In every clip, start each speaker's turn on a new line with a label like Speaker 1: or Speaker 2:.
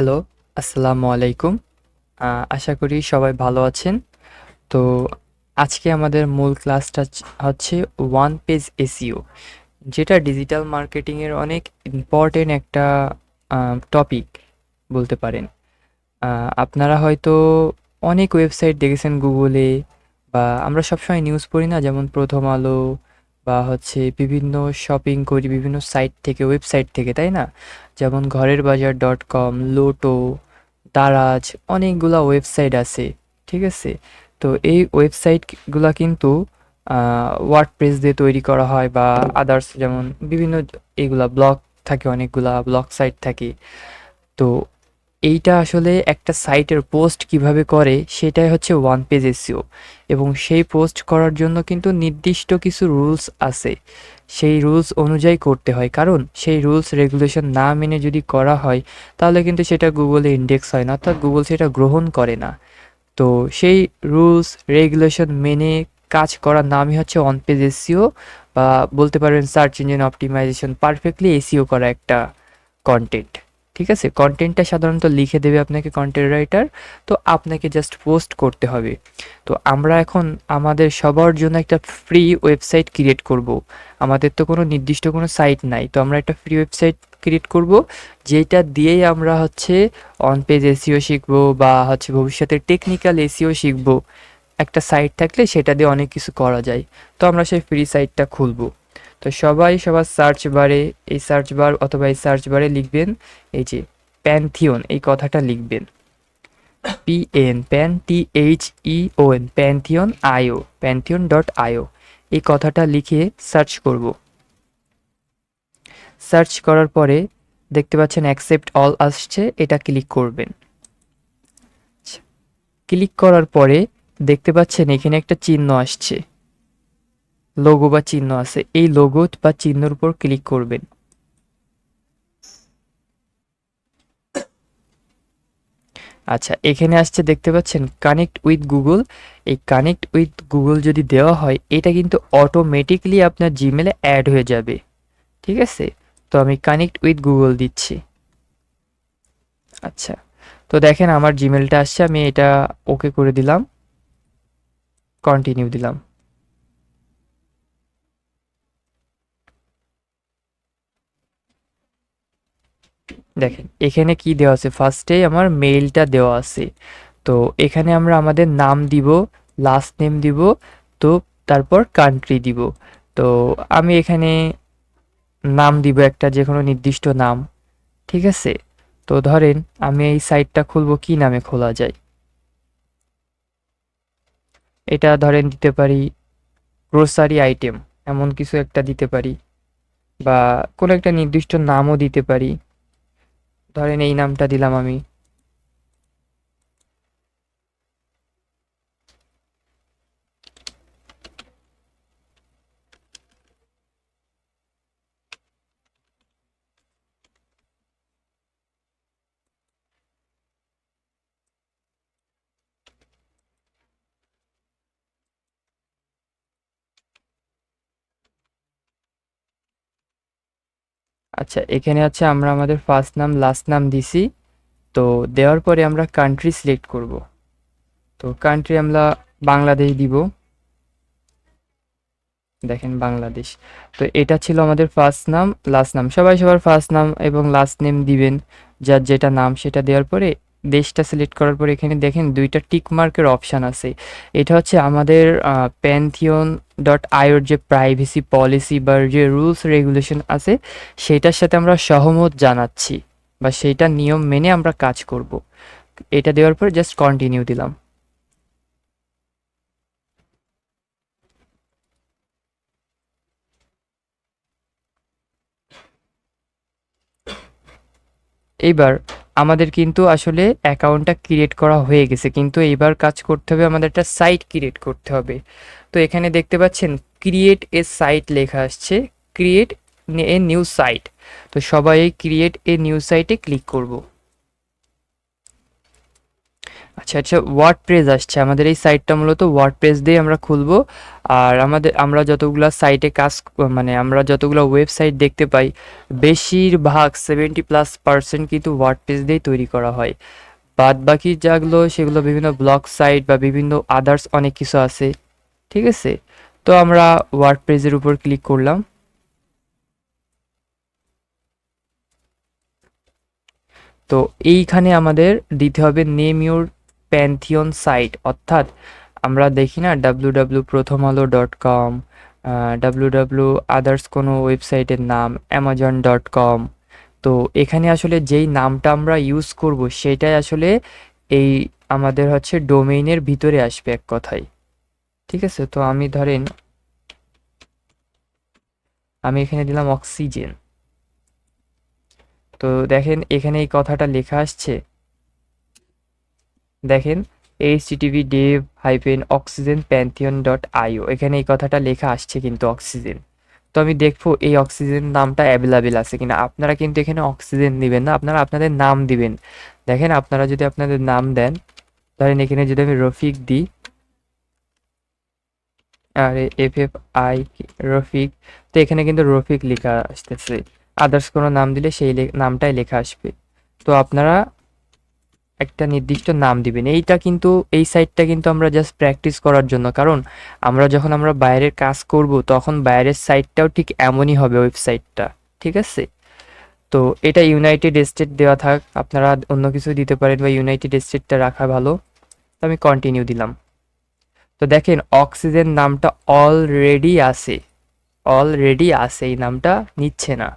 Speaker 1: Hello, আসসালামু আলাইকুম। আশা করি সবাই ভালো আছেন। তো আজকে আমাদের মূল ক্লাসটা হচ্ছে ওয়ান পেজ এসিও যেটা ডিজিটাল মার্কেটিংয়ের অনেক ইম্পর্টেন্ট একটা টপিক বলতে পারেন। আপনারা হয়তো অনেক ওয়েবসাইট দেখেছেন গুগলে বা আমরা সবসময় নিউজ পড়ি না? যেমন 'প্রথম আলো' বা হচ্ছে বিভিন্ন শপিং করি বিভিন্ন সাইট থেকে ওয়েবসাইট থেকে, তাই না? যেমন ঘরের বাজার ডট কম, লোটো, দারাজ অনেকগুলা ওয়েবসাইট আছে। ঠিক আছে? তো এই ওয়েবসাইটগুলা কিন্তু আ ওয়ার্ডপ্রেস দিয়ে তৈরি করা হয় বা আদার্স যেমন বিভিন্ন এগুলা ব্লগ থাকে অনেকগুলা ব্লগ সাইট থাকে। তো এইটা আসলে একটা সাইটের পোস্ট কীভাবে করে, সেটাই হচ্ছে ওয়ান পেজ এসিও এবং সেই পোস্ট করার জন্য কিন্তু নির্দিষ্ট কিছু রুলস আছে। সেই রুলস অনুযায়ী করতে হয়। কারণ সেই রুলস রেগুলেশন না মেনে যদি করা হয়, তাহলে কিন্তু সেটা গুগলে ইন্ডেক্স হয় না, অর্থাৎ গুগল সেটা গ্রহণ করে না। তো সেই রুলস রেগুলেশন মেনে কাজ করার নামই হচ্ছে অন পেজ এসিও বা বলতে পারেন search engine optimisation perfectly SEO করা একটা কনটেন্ট। ঠিক আছে? কন্টেন্টটা সাধারণত লিখে দেবে আপনাকে কন্টেন্ট রাইটার। তো আপনাকে জাস্ট পোস্ট করতে হবে। তো আমরা এখন আমাদের সবার জন্য একটা ফ্রি ওয়েবসাইট ক্রিয়েট করব। আমাদের তো কোনো নির্দিষ্ট কোনো সাইট নাই। তো আমরা একটা ফ্রি ওয়েবসাইট ক্রিয়েট করব, যেটা দিয়েই আমরা হচ্ছে অন পেজ এসিও শিখব বা হচ্ছে ভবিষ্যতে টেকনিক্যাল এসিও শিখব। একটা সাইট থাকলে সেটা দিয়ে অনেক কিছু করা যায়। তো আমরা সেই ফ্রি সাইটটা খুলব। তো সবাই সবার সার্চ বারে এই সার্চ বার অথবা এই সার্চ বারে লিখবেন এই যে প্যানথিয়ন এই কথাটা লিখবেন। P N pan T H E O N Pantheon IO Pantheon dot IO এই কথাটা লিখে সার্চ করব। সার্চ করার পরে দেখতে পাচ্ছেন অ্যাকসেপ্ট অল আসছে এটা ক্লিক করবেন। আচ্ছা, ক্লিক করার পরে দেখতে পাচ্ছেন এখানে একটা চিহ্ন আসছে। লোগো বা চিহ্ন আছে। এই লোগো বা চিহ্নর উপর ক্লিক করবেন। আচ্ছা এখানে আসছে দেখতে পাচ্ছেন কানেক্ট উইথ গুগল এই কানেক্ট উইথ গুগল যদি দেওয়া হয়, এটা কিন্তু অটোমেটিকলি আপনার জিমেলে অ্যাড হয়ে যাবে। ঠিক আছে? তো আমি কানেক্ট উইথ গুগল দিচ্ছি। আচ্ছা তো দেখেন আমার জিমেলটা আসছে, আমি এটা ওকে করে দিলাম। কন্টিনিউ দিলাম। দেখেন, এখানে কি দেওয়া আছে? ফার্স্টেই আমার মেইলটা দেওয়া আছে। তো এখানে আমরা আমাদের নাম দিব লাস্ট নেম দিব, তো তারপর কান্ট্রি দিব। তো আমি এখানে নাম দিব একটা যে কোনো নির্দিষ্ট নাম। ঠিক আছে? তো ধরেন, আমি এই সাইটটা খুলবো, কি নামে খোলা যায়? এটা ধরেন দিতে পারি গ্রোসারি আইটেম এমন কিছু একটা দিতে পারি। বা কোনো একটা নির্দিষ্ট নামও দিতে পারি। ধরেন এই নামটা দিলাম আমি। আচ্ছা এখানে আছে আমরা আমাদের ফার্স্ট নাম লাস্ট নাম দিছি। তো দেওয়ার পরে আমরা কান্ট্রি সিলেক্ট করব। তো কান্ট্রি আমরা বাংলাদেশ দিব। দেখেন বাংলাদেশ। তো এটা ছিল আমাদের ফার্স্ট নাম লাস্ট নাম সবাই সবার ফার্স্ট নাম এবং লাস্ট নেম দিবেন। যার যেটা নাম সেটা দেওয়ার পরে দেশটা সিলেক্ট করার পর এখানে দেখেন দুইটা টিক মার্কের অপশান আছে। এটা হচ্ছে আমাদের প্যান্থিয়ন ডট আইওর যে প্রাইভেসি পলিসি বা যে রুলস রেগুলেশন আছে, সেটার সাথে আমরা সহমত জানাচ্ছি বা সেইটা নিয়ম মেনে আমরা কাজ করব। এটা দেওয়ার পর জাস্ট কন্টিনিউ দিলাম। এইবার আমাদের কিন্তু আসলে অ্যাকাউন্টটা ক্রিয়েট করা হয়ে গেছে, কিন্তু এইবার কাজ করতে হবে আমাদের একটা সাইট ক্রিয়েট করতে হবে। তো এখানে দেখতে পাচ্ছেন, ক্রিয়েট এ সাইট লেখা আসছে, ক্রিয়েট এ নিউ সাইট। তো সবাই ক্রিয়েট এ নিউ সাইটে ক্লিক করব। আচ্ছা আচ্ছা ওয়ার্ড প্রেস আসছে। আমাদের এই সাইটটা মূলত ওয়ার্ড প্রেস দিয়ে আমরা খুলবো। আর আমাদের, আমরা যতগুলো সাইটে কাজ মানে আমরা যতগুলো ওয়েবসাইট দেখতে পাই, বেশিরভাগ সেভেন্টি প্লাস পার্সেন্ট কিন্তু ওয়ার্ড প্রেস দিয়েই তৈরি করা হয়। বাদ বাকি যাগুলো, সেগুলো বিভিন্ন ব্লগ সাইট বা বিভিন্ন আদার্স অনেক কিছু আছে। ঠিক আছে? তো আমরা ওয়ার্ড প্রেসের উপর ক্লিক করলাম। তো এইখানে আমাদের দিতে হবে নেম ইউর প্যান্থিয়ন সাইট অর্থাৎ আমরা দেখি না W W Prothom Alo dot com W W others কোনো ওয়েবসাইটের নাম অ্যামাজন ডট কম তো এখানে আসলে যেই নামটা আমরা ইউজ করব, সেটাই আসলে এই আমাদের হচ্ছে ডোমেইনের ভিতরে আসবে এক কথায়। ঠিক আছে? তো আমি ধরেন, আমি এখানে দিলাম অক্সিজেন তো দেখেন, এখানে এই কথাটা লেখা আসছে দেখেন HTTP dev hyphen oxygen Pantheon dot io এখানে এই কথাটা লেখা আসছে কিন্তু অক্সিজেন তো আমি দেখব এই অক্সিজেন নামটা অ্যাভেলেবেল আছে কিনা। আপনারা কিন্তু এখানে অক্সিজেন দিবেন না, আপনারা আপনাদের নাম দিবেন। দেখেন, আপনারা যদি আপনাদের নাম দেন, ধরেন এখানে যদি আমি রফিক দিই, R F F I Rafiq, তো এখানে কিন্তু রফিক লেখা আসতেছে। আদার্স কোনো নাম দিলে সেই নামটাই লেখা আসবে। তো আপনারা একটা নির্দিষ্ট নাম দিবেন। এইটা কিন্তু, এই সাইটটা কিন্তু আমরা জাস্ট প্র্যাকটিস করার জন্য। কারণ আমরা যখন আমরা বাইরের কাজ করব, তখন বাইরের সাইটটাও ঠিক এমনই হবে ওয়েবসাইটটা ঠিক আছে? তো এটা ইউনাইটেড স্টেট দেওয়া থাক। আপনারা অন্য কিছু দিতে পারেন বা ইউনাইটেড স্টেটটা রাখা ভালো। তো আমি কন্টিনিউ দিলাম। তো দেখেন অক্সিজেন নামটা অলরেডি আছে। অলরেডি আছে। এই নামটা নিচ্ছে না।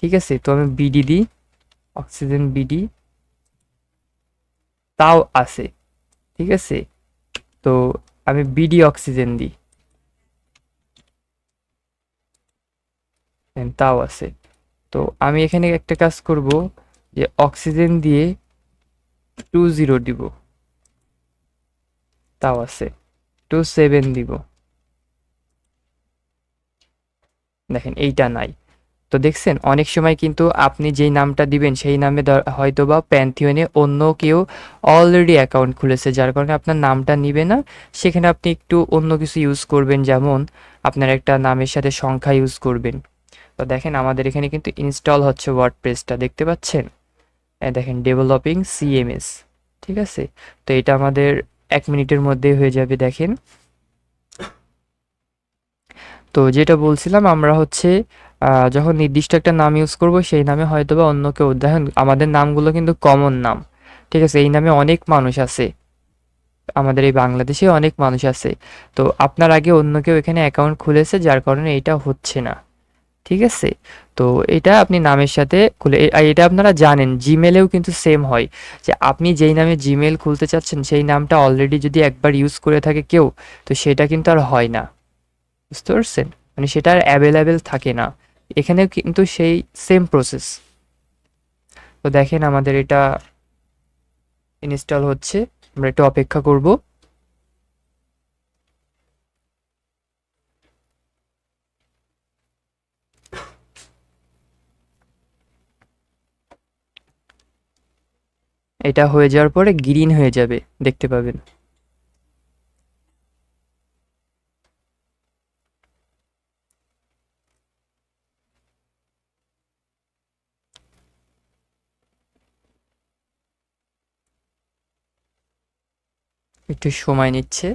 Speaker 1: ঠিক আছে? তো আমি বিডি দিই। অক্সিজেন বিডি তাও আছে, ঠিক আছে? তো আমি বিডি অক্সিজেন দিই। তাও আছে। তো আমি এখানে একটা কাজ করব যে অক্সিজেন দিয়ে টু জিরো দিব। তাও আছে। টু সেভেন দিব। দেখেন এইটা নাই। তো দেখছেন, অনেক সময় কিন্তু আপনি যেই নামটা দিবেন, সেই নামে ধর- হয়তোবা প্যান্থিওনে অন্য কেউ অলরেডি অ্যাকাউন্ট খুলেছে, যার কারণে আপনার নামটা নিবে না। সেখানে আপনি একটু অন্য কিছু ইউজ করবেন, যেমন আপনার একটা নামের সাথে সংখ্যা ইউজ করবেন। তো দেখেন, আমাদের এখানে কিন্তু ইনস্টল হচ্ছে ওয়ার্ড প্রেসটা দেখতে পাচ্ছেন? দেখেন ডেভেলপিং সিএমএস ঠিক আছে? তো এটা আমাদের এক মিনিটের মধ্যেই হয়ে যাবে, দেখেন। তো যেটা বলছিলাম, আমরা হচ্ছে যখন নির্দিষ্ট একটা নাম ইউজ করব, সেই নামে হয়তো বা অন্য কেউ, দেখেন আমাদের নামগুলো কিন্তু কমন নাম, ঠিক আছে? এই নামে অনেক মানুষ আছে। আমাদের এই বাংলাদেশে অনেক মানুষ আছে। তো আপনার আগে অন্য কেউ এখানে অ্যাকাউন্ট খুলেছে, যার কারণে এটা হচ্ছে না, ঠিক আছে? তো এটা আপনি নামের সাথে খুলে এটা আপনারা জানেন জিমেলেও কিন্তু সেম হয়, যে আপনি যেই নামে জিমেল খুলতে চাচ্ছেন, সেই নামটা অলরেডি যদি একবার ইউজ করে থাকে কেউ, তো সেটা কিন্তু আর হয় না, বুঝতে পারছেন? মানে সেটা আর অ্যাভেলেবেল থাকে না। এখানেও কিন্তু সেই সেম প্রসেস তো দেখেন আমাদের এটা ইনস্টল হচ্ছে, আমরা একটু অপেক্ষা করব। এটা হয়ে যাওয়ার পরে গ্রিন হয়ে যাবে, দেখতে পাবেন। একটু সময় নিচ্ছে।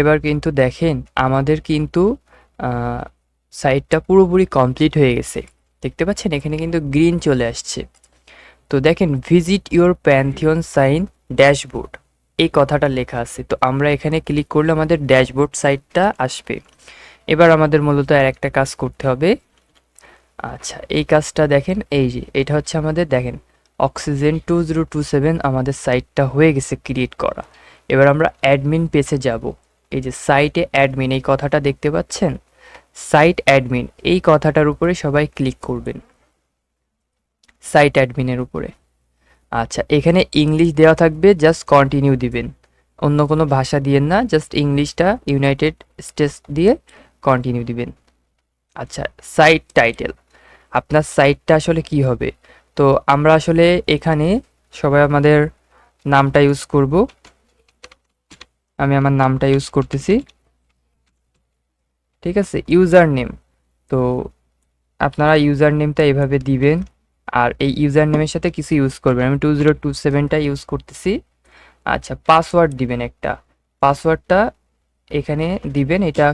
Speaker 1: এবার কিন্তু দেখেন, আমাদের কিন্তু সাইটটা পুরোপুরি কমপ্লিট হয়ে গেছে। দেখতে পাচ্ছেন? এখানে কিন্তু গ্রিন চলে আসছে। তো দেখেন visit your Pantheon sign dashboard এই কথাটা লেখা আছে। তো আমরা এখানে ক্লিক করলে আমাদের ড্যাশবোর্ড সাইটটা আসবে। এবার আমাদের মূলত আর একটা কাজ করতে হবে। আচ্ছা এই কাজটা দেখেন, এই যে, এটা হচ্ছে আমাদের, দেখেন oxygen two zero two seven আমাদের সাইটটা হয়ে গেছে ক্রিয়েট করা। এবার আমরা অ্যাডমিন পেজে যাব। এই যে সাইটে অ্যাডমিন এই কথাটা দেখতে পাচ্ছেন? সাইট অ্যাডমিন এই কথাটার উপরে সবাই ক্লিক করবেন। সাইট অ্যাডমিনের উপরে। আচ্ছা এখানে ইংলিশ দেওয়া থাকবে জাস্ট কন্টিনিউ দিবেন। অন্য কোনো ভাষা দিয়েন না জাস্ট ইংলিশটা ইউনাইটেড স্টেটস দিয়ে কন্টিনিউ দিবেন। আচ্ছা সাইট টাইটেল আপনার সাইটটা আসলে কি হবে? তো আমরা আসলে এখানে সবাই আমাদের নামটা ইউজ করব। আমি আমার নামটা ইউজ করতেছি। ঠিক আছে ইউজার নেম তো আপনারা ইউজার নেমটা এভাবে দিবেন আর এই ইউজার নেমের সাথে কিছু ইউজ করবেন। আমি টু জিরো টু সেভেনটা ইউজ করতেছি। আচ্ছা পাসওয়ার্ড দিবেন একটা। পাসওয়ার্ডটা এখানে দিবেন, এটা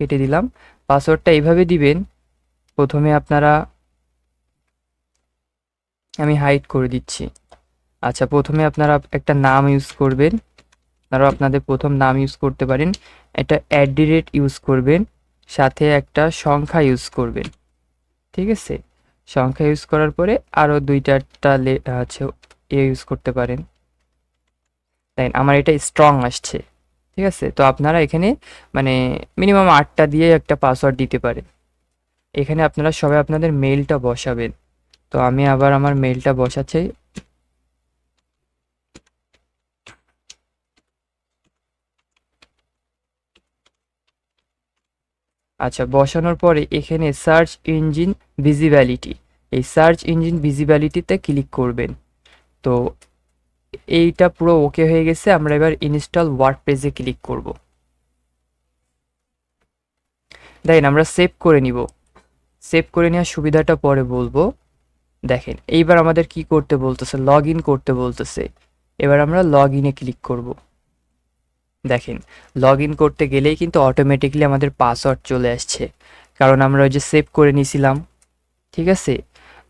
Speaker 1: কেটে দিলাম। পাসওয়ার্ডটা এইভাবে দিবেন, প্রথমে আপনারা আমি হাইড করে দিচ্ছি। আচ্ছা প্রথমে আপনারা একটা নাম ইউজ করবেন। আপনারা আপনাদের প্রথম নাম ইউজ করতে পারেন। এটা অ্যাট রেট ইউজ করবেন। সাথে একটা সংখ্যা ইউজ করবেন। ঠিক আছে? সংখ্যা ইউজ করার পরে আরও দুই চারটা হচ্ছে এ ইউজ করতে পারেন। তাই আমার এটা স্ট্রং আসছে। ঠিক আছে? তো আপনারা এখানে মানে মিনিমাম আটটা দিয়ে একটা পাসওয়ার্ড দিতে পারেন। এখানে আপনারা সবাই আপনাদের মেলটা বসাবেন। তো আমি আবার আমার মেইলটা বসাচ্ছি। আচ্ছা বসানোর পরে এখানে সার্চ ইঞ্জিন ভিজিবিলিটি এই সার্চ ইঞ্জিন ভিজিবিলিটিতে ক্লিক করবেন। তো এইটা পুরো ওকে হয়ে গেছে, আমরা এবার ইনস্টল ওয়ার্ড পেজে ক্লিক করব। দেখেন, আমরা সেভ করে নিব। সেভ করে নেওয়ার সুবিধাটা পরে বলব। দেখেন, এইবার আমাদের কি করতে বলতেছে? লগ করতে বলতেছে। এবার আমরা লগ ইনে ক্লিক করব। দেখেন লগ করতে গেলেই কিন্তু অটোমেটিকলি আমাদের পাসওয়ার্ড চলে আসছে। কারণ আমরা ওই যে সেভ করে নিয়েছিলাম। ঠিক আছে?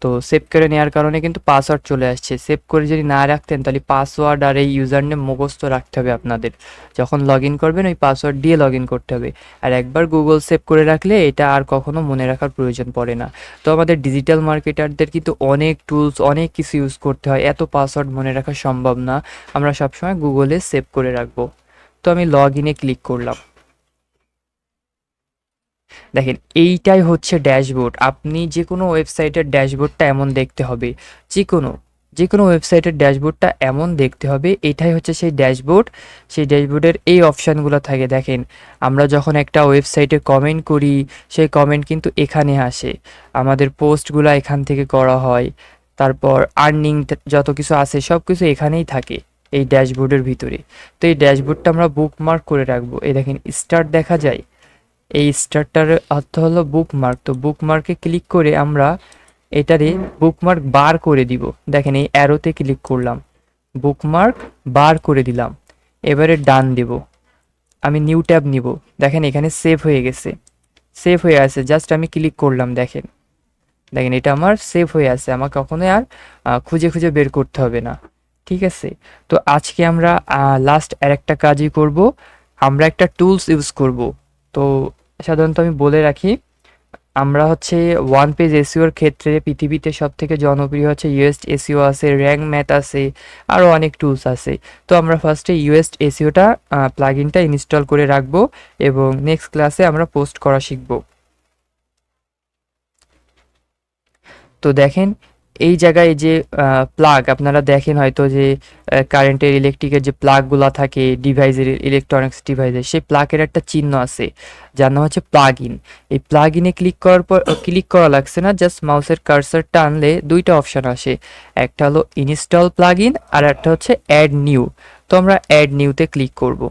Speaker 1: তো সেভ করে নেওয়ার কারণে কিন্তু পাসওয়ার্ড চলে আসছে। সেভ করে যদি না রাখতেন, তাহলে পাসওয়ার্ড আর এই ইউজার নেম মুখস্থ রাখতে হবে আপনাদের। যখন লগ ইন করবেন, ওই পাসওয়ার্ড দিয়ে লগ ইন করতে হবে। আর একবার গুগল সেভ করে রাখলে এটা আর কখনো মনে রাখার প্রয়োজন পড়ে না। তো আমাদের ডিজিটাল মার্কেটারদের কিন্তু অনেক টুলস অনেক কিছু ইউজ করতে হয়। এত পাসওয়ার্ড মনে রাখা সম্ভব না। আমরা সবসময় গুগলে সেভ করে রাখব। তো আমি লগ ইনে ক্লিক করলাম। দেখেন, এইটাই হচ্ছে ড্যাশবোর্ড। আপনি যে কোনো ওয়েবসাইটের ড্যাশবোর্ডটা এমন দেখতে হবে। যে কোনো যে কোনো ওয়েবসাইটের ড্যাশবোর্ডটা এমন দেখতে হবে, এটাই হচ্ছে সেই ড্যাশবোর্ড। সেই ড্যাশবোর্ডের এই অপশানগুলো থাকে। দেখেন, আমরা যখন একটা ওয়েবসাইটে কমেন্ট করি, সেই কমেন্ট কিন্তু এখানে আসে। আমাদের পোস্টগুলো এখান থেকে করা হয়। তারপর আর্নিং যত কিছু আছে, সব কিছু এখানেই থাকে, এই ড্যাশবোর্ডের ভিতরে। তো এই ড্যাশবোর্ডটা আমরা বুকমার্ক করে রাখব। এই দেখেন, স্টার্ট দেখা যায়। এই স্টারটার অর্থ হলো বুকমার্ক তো বুকমার্কে ক্লিক করে আমরা এটারে বুকমার্ক বার করে দিব। দেখেন এই অ্যারোতে ক্লিক করলাম। বুকমার্ক বার করে দিলাম। এবারে ডান দেব। আমি নিউ ট্যাব নিব। দেখেন এখানে সেভ হয়ে গেছে। সেভ হয়ে আছে। জাস্ট আমি ক্লিক করলাম, দেখেন। দেখেন এটা আমার সেভ হয়ে আছে। আমার কখনোই আর খুঁজে খুঁজে বের করতে হবে না। ঠিক আছে? তো আজকে আমরা লাস্ট আর একটা কাজই করব। আমরা একটা টুলস ইউজ করব। তো সাধারণত আমি বলে রাখি, আমরা হচ্ছে ওয়ান পেজ এসিওর ক্ষেত্রে পৃথিবীতে সব থেকে জনপ্রিয় হচ্ছে ইউএসট এসিও আছে র্যাঙ্ক ম্যাথ আছে আরও অনেক টুলস আছে। তো আমরা ফার্স্টে ইউএসট এসিওটা প্লাগিনটা ইনস্টল করে রাখব এবং নেক্সট ক্লাসে আমরা পোস্ট করা শিখব। তো দেখেন এই জায়গায় যে প্লাগ আপনারা দেখেন হয়তো যে কারেন্টের ইলেকট্রিকের যে প্লাগগুলো থাকে ডিভাইসের ইলেকট্রনিক্স ডিভাইসের সেই প্লাগের একটা চিহ্ন আছে, যার নাম হচ্ছে প্লাগ ইন এই প্লাগ ইনে ক্লিক করার পর ক্লিক করা লাগছে না জাস্ট মাউসের কার্সার টানলে দুইটা অপশান আসে। একটা হলো ইনস্টল প্লাগ ইন আর একটা হচ্ছে অ্যাড নিউ তো আমরা অ্যাড নিউতে ক্লিক করব।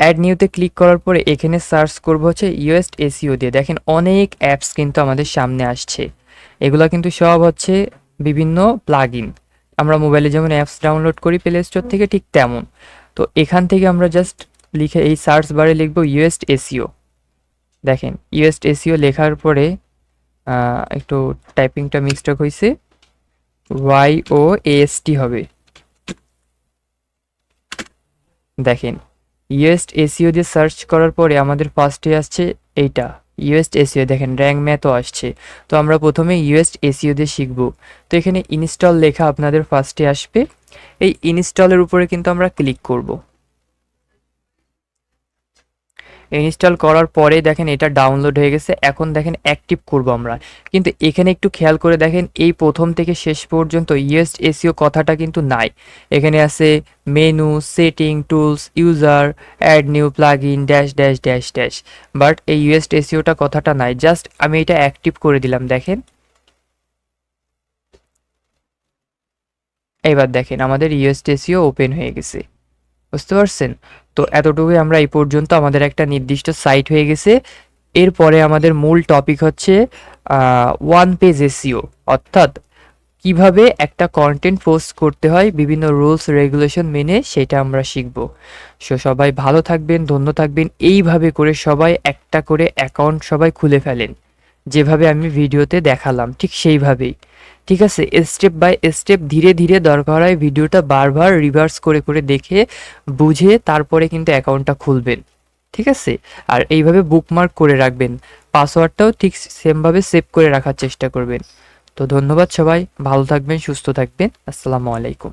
Speaker 1: অ্যাড নিউতে ক্লিক করার পরে এখানে সার্চ করব হচ্ছে ইউএসট এসিও দিয়ে। দেখেন অনেক অ্যাপস কিন্তু আমাদের সামনে আসছে। এগুলো কিন্তু সব হচ্ছে বিভিন্ন প্লাগ আমরা মোবাইলে যেমন অ্যাপস ডাউনলোড করি প্লে স্টোর থেকে ঠিক তেমন। তো এখান থেকে আমরা জাস্ট লিখে এই সার্চ বারে লিখব ইউএসট এসিও দেখেন ইউএসট এসিও লেখার পরে একটু টাইপিংটা মিস্টেক হয়েছে Y O A S T হবে। দেখেন ইউএসট এসিও দিয়ে সার্চ করার পরে আমাদের ফার্স্টে আসছে এইটা। ইউএসট এসিও দেখেন র্যাঙ্ক ম্যাথও আসছে। তো আমরা প্রথমে ইউএস্ট এসিও দিয়ে শিখব। তো এখানে ইনস্টল লেখা আপনাদের ফার্স্টে আসবে। এই ইনস্টলের উপরে কিন্তু আমরা ক্লিক করব। ইনস্টল করার পরে দেখেন এটা ডাউনলোড হয়ে গেছে। এখন দেখেন অ্যাক্টিভ করব আমরা। কিন্তু এখানে একটু খেয়াল করে দেখেন, এই প্রথম থেকে শেষ পর্যন্ত ইউএসট এসিও কথাটা কিন্তু নাই। এখানে আছে menu setting tools user add new plugin dash dash dash dash but এই ইউএসট এসিওটা কথাটা নাই। জাস্ট আমি এটা অ্যাক্টিভ করে দিলাম, দেখেন। এবার দেখেন, আমাদের ইউএসট এসিও ওপেন হয়ে গেছে। বুঝতে পারছেন? তো এতটুকুই আমরা এই পর্যন্ত আমাদের একটা নির্দিষ্ট সাইট হয়ে গেছে। এরপরে আমাদের মূল টপিক হচ্ছে ওয়ান পেজ এসিও অর্থাৎ কীভাবে একটা কন্টেন্ট পোস্ট করতে হয়, বিভিন্ন রুলস রেগুলেশন মেনে সেটা আমরা শিখব। সো সবাই ভালো থাকবেন, ধন্য থাকবেন, এইভাবে করে সবাই একটা করে অ্যাকাউন্ট সবাই খুলে ফেলেন। যেভাবে আমি ভিডিওতে দেখালাম, ঠিক সেইভাবেই। ঠিক আছে স্টেপ বাই স্টেপ ধীরে ধীরে দরকার হয় ভিডিওটা বারবার রিভার্স করে করে দেখে, বুঝে তারপরে কিন্তু অ্যাকাউন্টটা খুলবেন, ঠিক আছে? আর এইভাবে বুকমার্ক করে রাখবেন পাসওয়ার্ডটাও ঠিক সেমভাবে সেভ করে রাখার চেষ্টা করবেন। তো ধন্যবাদ সবাই, ভালো থাকবেন, সুস্থ থাকবেন, আসসালামু আলাইকুম।